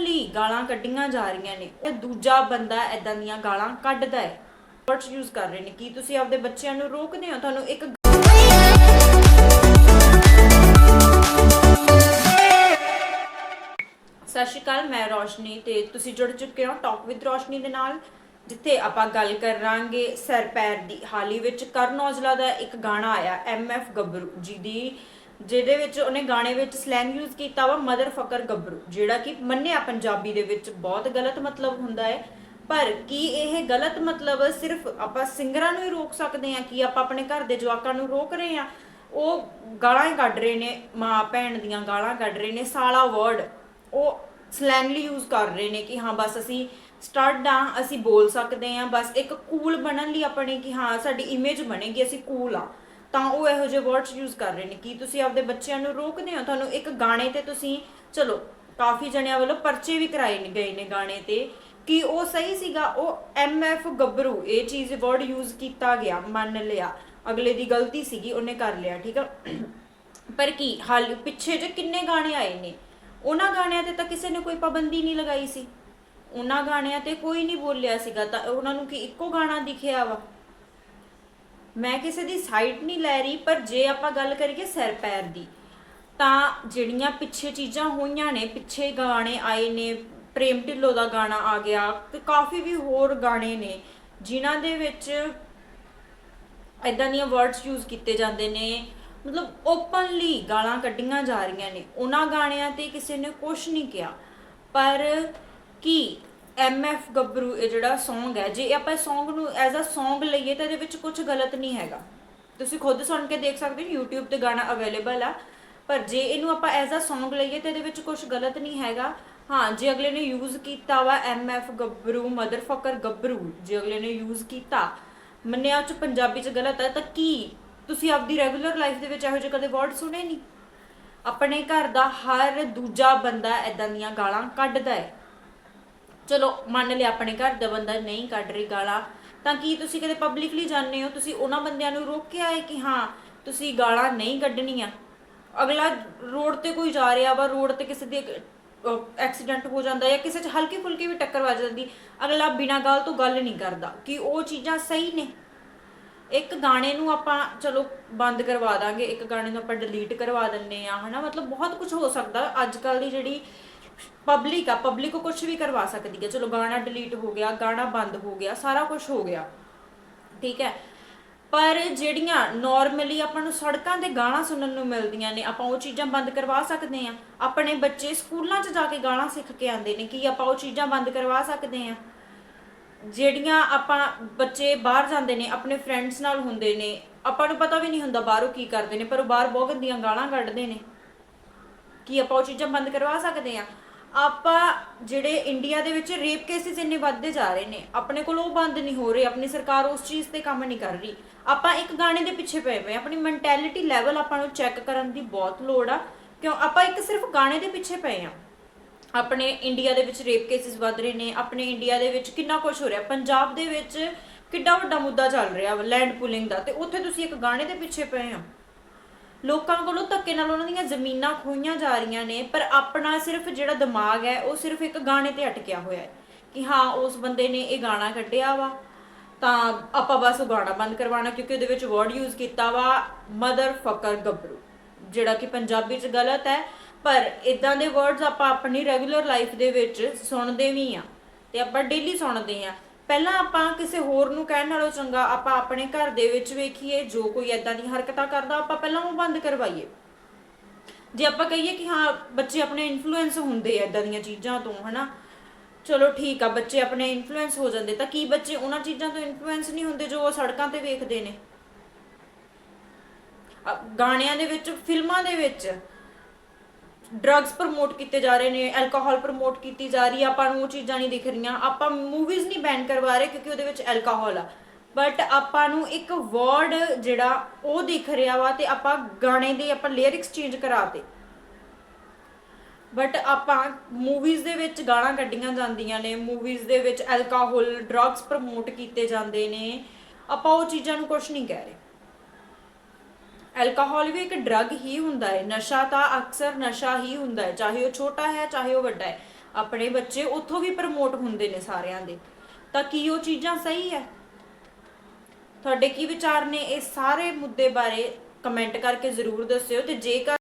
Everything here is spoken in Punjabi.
ਓਪਨਲੀ ਗਾਲਾਂ ਕੱਢੀਆਂ ਜਾ ਰਹੀਆਂ ਨੇ ਤੇ ਦੂਜਾ ਬੰਦਾ ਐਦਾਂ ਦੀਆਂ ਗਾਲਾਂ ਕੱਢਦਾ ਹੈ। ਵਰਡਸ ਯੂਜ਼ ਕਰ ਰਹੇ ਨੇ। ਕੀ ਤੁਸੀਂ ਆਪਦੇ ਬੱਚਿਆਂ ਨੂੰ ਰੋਕਦੇ ਹੋ? ਤੁਹਾਨੂੰ ਇੱਕ ਸਤਿ ਸ਼੍ਰੀ ਅਕਾਲ, ਮੈਂ ਰੋਸ਼ਨੀ ਤੇ ਤੁਸੀਂ ਜੁੜ ਚੁੱਕੇ ਹੋ ਟਾਕ ਵਿਦ ਰੋਸ਼ਨੀ ਦੇ ਨਾਲ, ਜਿੱਥੇ ਆਪਾਂ ਗੱਲ ਕਰਾਂਗੇ ਸਰ ਪੈਰ ਦੀ। ਹਾਲੀ ਵਿੱਚ ਕਰਨ ਔਜਲਾ ਦਾ ਇੱਕ ਗਾਣਾ ਆਇਆ ਐਫ ਜੀ ਦੀ। ਜਿਹਦੇ ਵਿੱਚ ਉਹਨੇ ਗਾਣੇ ਵਿੱਚ ਸਲੈਂਗ ਯੂਜ਼ ਕੀਤਾ ਵਾ ਮਦਰ ਫਕਰ ਗੱਭਰੂ, ਜਿਹੜਾ ਕਿ ਮੰਨਿਆ ਪੰਜਾਬੀ ਦੇ ਵਿੱਚ ਬਹੁਤ ਗਲਤ ਮਤਲਬ ਹੁੰਦਾ ਹੈ। ਪਰ ਕੀ ਇਹ ਗਲਤ ਮਤਲਬ ਸਿਰਫ ਆਪਾਂ ਸਿੰਗਰਾਂ ਨੂੰ ਹੀ ਰੋਕ ਸਕਦੇ ਹਾਂ, ਕਿ ਆਪਾਂ ਆਪਣੇ ਘਰ ਦੇ ਜਵਾਕਾਂ ਨੂੰ ਰੋਕ ਰਹੇ ਹਾਂ? ਉਹ ਗਾਲਾਂ ਹੀ ਕੱਢ ਰਹੇ ਨੇ, ਮਾਂ ਭੈਣ ਦੀਆਂ ਗਾਲਾਂ ਕੱਢ ਰਹੇ ਨੇ, ਸਾਲਾ ਵਰਡ ਉਹ ਸਲੈਂਗਲੀ ਯੂਜ਼ ਕਰ ਰਹੇ ਨੇ ਕਿ ਹਾਂ, ਬਸ ਅਸੀਂ ਸਟੱਡ ਆ ਅਸੀਂ ਬੋਲ ਸਕਦੇ ਆ ਬਸ ਇੱਕ ਕੂਲ ਬਣਨ ਲਈ ਆਪਣੇ ਕਿ ਹਾਂ, ਸਾਡੀ ਇਮੇਜ ਬਣੇਗੀ, ਅਸੀਂ ਕੂਲ ਆ ਤਾਂ ਉਹ ਇਹੋ ਜਿਹੇ ਵਰਡਸ ਯੂਜ਼ ਕਰ ਰਹੇ ਨੇ ਕੀ ਤੁਸੀਂ ਆਪਦੇ ਬੱਚਿਆਂ ਨੂੰ ਰੋਕਦੇ ਹੋ। ਤੁਹਾਨੂੰ ਇੱਕ ਗਾਣੇ ਤੇ ਤੁਸੀਂ, ਚਲੋ, ਕਾਫੀ ਜਣਿਆਂ ਵੱਲੋਂ ਪਰਚੇ ਵੀ ਕਰਾਏ ਗਏ ਨੇ ਗਾਣੇ ਤੇ, ਕਿ ਉਹ ਸਹੀ ਸੀਗਾ, ਉਹ ਐਫ ਗੱਭਰੂ, ਇਹ ਚੀਜ਼ ਵਰਡ ਯੂਜ਼ ਕੀਤਾ ਗਿਆ, ਮੰਨ ਲਿਆ। ਅਗਲੇ ਦੀ ਗਲਤੀ ਸੀਗੀ, ਉਹਨੇ ਕਰ ਲਿਆ, ਠੀਕ ਆ? ਪਰ ਕੀ, ਹਾਲ ਪਿੱਛੇ ਜੇ ਕਿੰਨੇ ਗਾਣੇ ਆਏ ਨੇ? ਉਹਨਾਂ ਗਾਣਿਆਂ ਤੇ ਤਾਂ ਕਿਸੇ ਨੇ ਕੋਈ ਪਾਬੰਦੀ ਨਹੀਂ ਲਗਾਈ ਸੀ। ਉਹਨਾਂ ਗਾਣਿਆਂ ਤੇ ਕੋਈ ਨਹੀਂ ਬੋਲਿਆ ਸੀਗਾ, ਤਾਂ ਉਹਨਾਂ ਨੂੰ ਕੀ ਇੱਕੋ ਗਾਣਾ ਦਿਖਿਆ ਵਾ? ਮੈਂ ਕਿਸੇ ਦੀ ਸਾਈਡ ਨਹੀਂ ਲੈ ਰਹੀ, ਪਰ ਜੇ ਆਪਾਂ ਗੱਲ ਕਰੀਏ ਸਿਰ ਪੈਰ ਦੀ, ਤਾਂ ਜਿਹੜੀਆਂ ਪਿੱਛੇ ਚੀਜ਼ਾਂ ਹੋਈਆਂ ਨੇ, ਪਿੱਛੇ ਗਾਣੇ ਆਏ ਨੇ, ਪ੍ਰੇਮ ਢਿੱਲੋਂ ਦਾ ਗਾਣਾ ਆ ਗਿਆ, ਤੇ ਕਾਫੀ ਵੀ ਹੋਰ ਗਾਣੇ ਨੇ, ਜਿਨ੍ਹਾਂ ਦੇ ਵਿੱਚ ਇਦਾਂ ਦੀਆਂ ਵਰਡਸ ਯੂਜ਼ ਕੀਤੇ ਜਾਂਦੇ ਨੇ, ਮਤਲਬ ਓਪਨਲੀ ਗਾਲਾਂ ਕੱਢੀਆਂ ਜਾ ਰਹੀਆਂ ਨੇ। ਉਹਨਾਂ ਗਾਣਿਆਂ ਤੇ ਕਿਸੇ ਨੇ ਕੁਝ ਨਹੀਂ ਕਿਹਾ। ਪਰ ਕੀ ਐਫ ਗੱਭਰੂ, ਇਹ ਜਿਹੜਾ Song ਹੈ, ਜੇ ਆਪਾਂ ਇਸ Song ਨੂੰ ਐਜ਼ ਅ Song ਲਈਏ ਤਾਂ ਇਹਦੇ ਵਿੱਚ ਕੁਝ ਗਲਤ ਨਹੀਂ ਹੈਗਾ। ਤੁਸੀਂ ਖੁਦ ਸੁਣ ਕੇ ਦੇਖ ਸਕਦੇ ਹੋ, YouTube ਤੇ ਗਾਣਾ ਅਵੇਲੇਬਲ ਆ। ਪਰ ਜੇ ਇਹਨੂੰ ਆਪਾਂ ਐਜ਼ ਅ Song ਲਈਏ ਤਾਂ ਇਹਦੇ ਵਿੱਚ ਕੁਝ ਗਲਤ ਨਹੀਂ ਹੈਗਾ। ਹਾਂ, ਜੇ ਅਗਲੇ ਨੇ ਯੂਜ਼ ਕੀਤਾ ਵਾ ਐਫ ਗੱਭਰੂ ਮਦਰਫਕਰ ਗੱਭਰੂ, ਜੇ ਅਗਲੇ ਨੇ ਯੂਜ਼ ਕੀਤਾ, ਮੰਨਿਆ ਉਹ ਚ ਪੰਜਾਬੀ ਚ ਗਲਤ ਹੈ, ਤਾਂ ਕੀ ਤੁਸੀਂ ਆਪਦੀ ਰੈਗੂਲਰ ਲਾਈਫ ਦੇ ਵਿੱਚ ਇਹੋ ਜਿਹੇ ਕਦੇ ਵਰਡ ਸੁਣੇ ਨਹੀਂ? ਆਪਣੇ ਘਰ ਦਾ ਹਰ ਦੂਜਾ ਬੰਦਾ ਐਦਾਂ ਦੀਆਂ ਗਾਲਾਂ ਕੱਢਦਾ ਹੈ। ਚਲੋ, ਮੰਨ ਲਿਆ ਆਪਣੇ ਘਰ ਦਾ ਬੰਦਾ ਨਹੀਂ ਕੱਢ ਰਹੀ ਗਾਲਾਂ, ਤਾਂ ਕੀ ਤੁਸੀਂ ਕਦੇ ਪਬਲਿਕਲੀ ਜਾਣਦੇ ਹੋ? ਤੁਸੀਂ ਉਹਨਾਂ ਬੰਦਿਆਂ ਨੂੰ ਰੋਕਿਆ ਹੈ ਕਿ ਹਾਂ, ਤੁਸੀਂ ਗਾਲਾਂ ਨਹੀਂ ਕੱਢਣੀਆਂ? ਅਗਲਾ ਰੋਡ ਤੇ ਕੋਈ ਜਾ ਰਿਹਾ ਵਾ, ਰੋਡ ਤੇ ਕਿਸੇ ਦੇ ਐਕਸੀਡੈਂਟ ਹੋ ਜਾਂਦਾ ਜਾਂ ਕਿਸੇ 'ਚ ਹਲਕੀ ਫੁਲਕੀ ਵੀ ਟੱਕਰ ਵੱਜ ਜਾਂਦੀ, ਅਗਲਾ ਬਿਨਾਂ ਗੱਲ ਤੋਂ ਗੱਲ ਨਹੀਂ ਕਰਦਾ ਕਿ ਉਹ ਚੀਜ਼ਾਂ ਸਹੀ ਨੇ। ਇੱਕ ਗਾਣੇ ਨੂੰ ਆਪਾਂ, ਚਲੋ, ਬੰਦ ਕਰਵਾ ਦਾਂਗੇ, ਇੱਕ ਗਾਣੇ ਨੂੰ ਆਪਾਂ ਡਿਲੀਟ ਕਰਵਾ ਦਿੰਨੇ ਆ ਹਨਾ? ਮਤਲਬ ਬਹੁਤ ਕੁਝ ਹੋ ਸਕਦਾ। ਅੱਜ ਕੱਲ ਦੀ ਜਿਹੜੀ ਪਬਲਿਕ ਆ ਪਬਲਿਕ ਕੁਝ ਵੀ ਕਰਵਾ ਸਕਦੀ ਹੈ ਚਲੋ ਗਾਣਾ ਡਿਲੀਟ ਹੋ ਗਿਆ, ਗਾਣਾ ਬੰਦ ਹੋ ਗਿਆ, ਸਾਰਾ ਕੁਝ ਹੋ ਗਿਆ। ਠੀਕ ਹੈ? ਪਰ ਜਿਹੜੀਆਂ ਨਾਰਮਲੀ ਆਪਾਂ ਨੂੰ ਸੜਕਾਂ ਤੇ ਗਾਣਾ ਸੁਣਨ ਨੂੰ ਮਿਲਦੀਆਂ ਨੇ, ਆਪਾਂ ਉਹ ਚੀਜ਼ਾਂ ਬੰਦ ਕਰਵਾ ਸਕਦੇ ਆ ਆਪਣੇ ਬੱਚੇ ਸਕੂਲਾਂ 'ਚ ਜਾ ਕੇ ਗਾਣਾ ਸਿੱਖ ਕੇ ਆਉਂਦੇ ਨੇ, ਕੀ ਆਪਾਂ ਉਹ ਚੀਜ਼ਾਂ ਬੰਦ ਕਰਵਾ ਸਕਦੇ ਆ ਜਿਹੜੀਆਂ ਆਪਾਂ ਬੱਚੇ ਬਾਹਰ ਜਾਂਦੇ ਨੇ, ਆਪਣੇ ਫਰੈਂਡਸ ਨਾਲ ਹੁੰਦੇ ਨੇ, ਆਪਾਂ ਨੂੰ ਪਤਾ ਵੀ ਨਹੀਂ ਹੁੰਦਾ ਬਾਹਰੋਂ ਕੀ ਕਰਦੇ ਨੇ, ਪਰ ਉਹ ਬਾਹਰ ਬਹੁਤ ਗੰਦੀਆਂ ਗਾਲਾਂ ਕੱਢਦੇ ਨੇ। ਕੀ ਆਪਾਂ ਉਹ ਚੀਜ਼ਾਂ ਬੰਦ ਕਰਵਾ ਸਕਦੇ ਆ ਆਪਾਂ ਜਿਹੜੇ ਇੰਡੀਆ ਦੇ ਵਿੱਚ ਰੇਪ ਕੇਸਿਸ ਇੰਨੇ ਵੱਧਦੇ ਜਾ ਰਹੇ ਨੇ, ਆਪਣੇ ਕੋਲ ਉਹ ਬੰਦ ਨਹੀਂ ਹੋ ਰਹੇ, ਆਪਣੀ ਸਰਕਾਰ ਉਸ ਚੀਜ਼ ਤੇ ਕੰਮ ਨਹੀਂ ਕਰ ਰਹੀ। ਆਪਾਂ ਇੱਕ ਗਾਣੇ ਦੇ ਪਿੱਛੇ ਪਏ ਪਏ ਹਾਂ। ਆਪਣੀ ਮੈਂਟੈਲਿਟੀ ਲੈਵਲ ਆਪਾਂ ਨੂੰ ਚੈੱਕ ਕਰਨ ਦੀ ਬਹੁਤ ਲੋੜ ਆ। ਕਿਉਂ? ਆਪਾਂ ਇੱਕ ਸਿਰਫ ਗਾਣੇ ਦੇ ਪਿੱਛੇ ਪਏ ਆ ਆਪਣੇ ਇੰਡੀਆ ਦੇ ਵਿੱਚ ਰੇਪ ਕੇਸਿਸ ਵੱਧ ਰਹੇ ਨੇ, ਆਪਣੇ ਇੰਡੀਆ ਦੇ ਵਿੱਚ ਕਿੰਨਾ ਕੁਝ ਹੋ ਰਿਹਾ। ਪੰਜਾਬ ਦੇ ਵਿੱਚ ਕਿੱਡਾ ਵੱਡਾ ਮੁੱਦਾ ਚੱਲ ਰਿਹਾ ਲੈਂਡ ਪੂਲਿੰਗ ਦਾ, ਤੇ ਉੱਥੇ ਤੁਸੀਂ ਇੱਕ ਗਾਣੇ ਦੇ ਪਿੱਛੇ ਪਏ ਆ ਲੋਕਾਂ ਕੋਲੋਂ ਧੱਕੇ ਨਾਲ ਉਹਨਾਂ ਦੀਆਂ ਜ਼ਮੀਨਾਂ ਖੋਈਆਂ ਜਾ ਰਹੀਆਂ ਨੇ, ਪਰ ਆਪਣਾ ਸਿਰਫ ਜਿਹੜਾ ਦਿਮਾਗ ਹੈ, ਉਹ ਸਿਰਫ ਇੱਕ ਗਾਣੇ ਤੇ ਅਟਕਿਆ ਹੋਇਆ ਹੈ ਕਿ ਹਾਂ, ਉਸ ਬੰਦੇ ਨੇ ਇਹ ਗਾਣਾ ਕੱਢਿਆ ਵਾ, ਤਾਂ ਆਪਾਂ ਬਸ ਉਹ ਗਾਣਾ ਬੰਦ ਕਰਵਾਉਣਾ, ਕਿਉਂਕਿ ਉਹਦੇ ਵਿੱਚ ਵਰਡ ਯੂਜ਼ ਕੀਤਾ ਵਾ ਮਦਰ ਫਕਰ ਗੱਭਰੂ ਜਿਹੜਾ ਕਿ ਪੰਜਾਬੀ 'ਚ ਗਲਤ ਹੈ, ਪਰ ਇਦਾਂ ਦੇ ਵਰਡਸ ਆਪਾਂ ਆਪਣੀ ਰੈਗੂਲਰ ਲਾਈਫ ਦੇ ਵਿੱਚ ਸੁਣਦੇ ਵੀ ਆ ਤੇ ਆਪਾਂ ਡੇਲੀ ਸੁਣਦੇ ਆ ਪਹਿਲਾਂ ਆਪਾਂ ਕਿਸੇ ਹੋਰ ਨੂੰ ਕਹਿਣ ਨਾਲੋਂ ਚੰਗਾ ਆਪਾਂ ਆਪਣੇ ਘਰ ਦੇ ਵਿੱਚ ਵੇਖੀਏ, ਜੋ ਕੋਈ ਇਦਾਂ ਦੀ ਹਰਕਤਾਂ ਕਰਦਾ, ਆਪਾਂ ਪਹਿਲਾਂ ਉਹ ਬੰਦ ਕਰਵਾਈਏ। ਜੇ ਆਪਾਂ ਕਹੀਏ ਕਿ ਹਾਂ, ਬੱਚੇ ਆਪਣੇ ਇਨਫਲੂਐਂਸ ਹੁੰਦੇ ਆ ਇਦਾਂ ਦੀਆਂ ਚੀਜ਼ਾਂ ਤੋਂ, ਹਨਾ? ਚਲੋ ਠੀਕ ਆ, ਬੱਚੇ ਆਪਣੇ ਇਨਫਲੂਐਂਸ ਹੋ ਜਾਂਦੇ, ਤਾਂ ਕੀ ਬੱਚੇ ਉਹਨਾਂ ਚੀਜ਼ਾਂ ਤੋਂ ਇਨਫਲੂਐਂਸ ਨਹੀਂ ਹੁੰਦੇ ਜੋ ਉਹ ਸੜਕਾਂ ਤੇ ਵੇਖਦੇ ਨੇ? ਗਾਣਿਆਂ ਦੇ ਵਿੱਚ, ਫਿਲਮਾਂ ਦੇ ਵਿੱਚ ਡਰੱਗਸ ਪ੍ਰਮੋਟ ਕੀਤੇ ਜਾ ਰਹੇ ਨੇ ਐਲਕੋਹਲ ਪ੍ਰਮੋਟ ਕੀਤੀ ਜਾ ਰਹੀ ਹੈ ਆਪਾਂ ਨੂੰ ਉਹ ਚੀਜ਼ਾਂ ਨਹੀਂ ਦਿਖ ਰਹੀਆਂ। ਆਪਾਂ ਮੂਵੀਜ਼ ਨਹੀਂ ਬੈਨ ਕਰਵਾ ਰਹੇ ਕਿਉਂਕਿ ਉਹਦੇ ਵਿੱਚ ਐਲਕੋਹਲ ਆ। ਬਟ ਆਪਾਂ ਨੂੰ ਇੱਕ ਵਰਡ ਜਿਹੜਾ ਉਹ ਦਿਖ ਰਿਹਾ ਵਾ ਤੇ ਆਪਾਂ ਗਾਣੇ ਦੇ, ਆਪਾਂ ਲਿਰਿਕਸ ਚੇਂਜ ਕਰਾਤੇ। ਬਟ ਆਪਾਂ ਮੂਵੀਜ਼ ਦੇ ਵਿੱਚ ਗਾਲਾਂ ਕੱਢੀਆਂ ਜਾਂਦੀਆਂ ਨੇ ਮੂਵੀਜ਼ ਦੇ ਵਿੱਚ ਐਲਕੋਹਲ ਡਰੱਗਸ ਪ੍ਰਮੋਟ ਕੀਤੇ ਜਾਂਦੇ ਨੇ। ਆਪਾਂ ਉਹ ਚੀਜ਼ਾਂ ਨੂੰ ਕੁਝ ਨਹੀਂ ਕਹਿ ਰਹੇ। ਐਲਕੋਹਲ ਵੀ ਇੱਕ ਡਰੱਗ ਹੀ ਹੁੰਦਾ ਹੈ। ਨਸ਼ਾ ਤਾਂ ਅਕਸਰ ਨਸ਼ਾ ਹੀ ਹੁੰਦਾ ਹੈ। ਚਾਹੇ ਉਹ ਛੋਟਾ ਹੈ, ਚਾਹੇ ਉਹ ਵੱਡਾ ਹੈ। ਆਪਣੇ ਬੱਚੇ ਉੱਥੋਂ ਵੀ ਪ੍ਰਮੋਟ ਹੁੰਦੇ ਨੇ ਸਾਰਿਆਂ ਦੇ। ਤਾਂ ਕੀ ਉਹ ਚੀਜ਼ਾਂ ਸਹੀ ਹੈ? ਤੁਹਾਡੇ ਕੀ ਵਿਚਾਰ ਨੇ? ਇਹ ਸਾਰੇ ਮੁੱਦੇ ਬਾਰੇ ਕਮੈਂਟ ਕਰਕੇ ਜ਼ਰੂਰ ਦੱਸਿਓ ਤੇ ਜੇਕਰ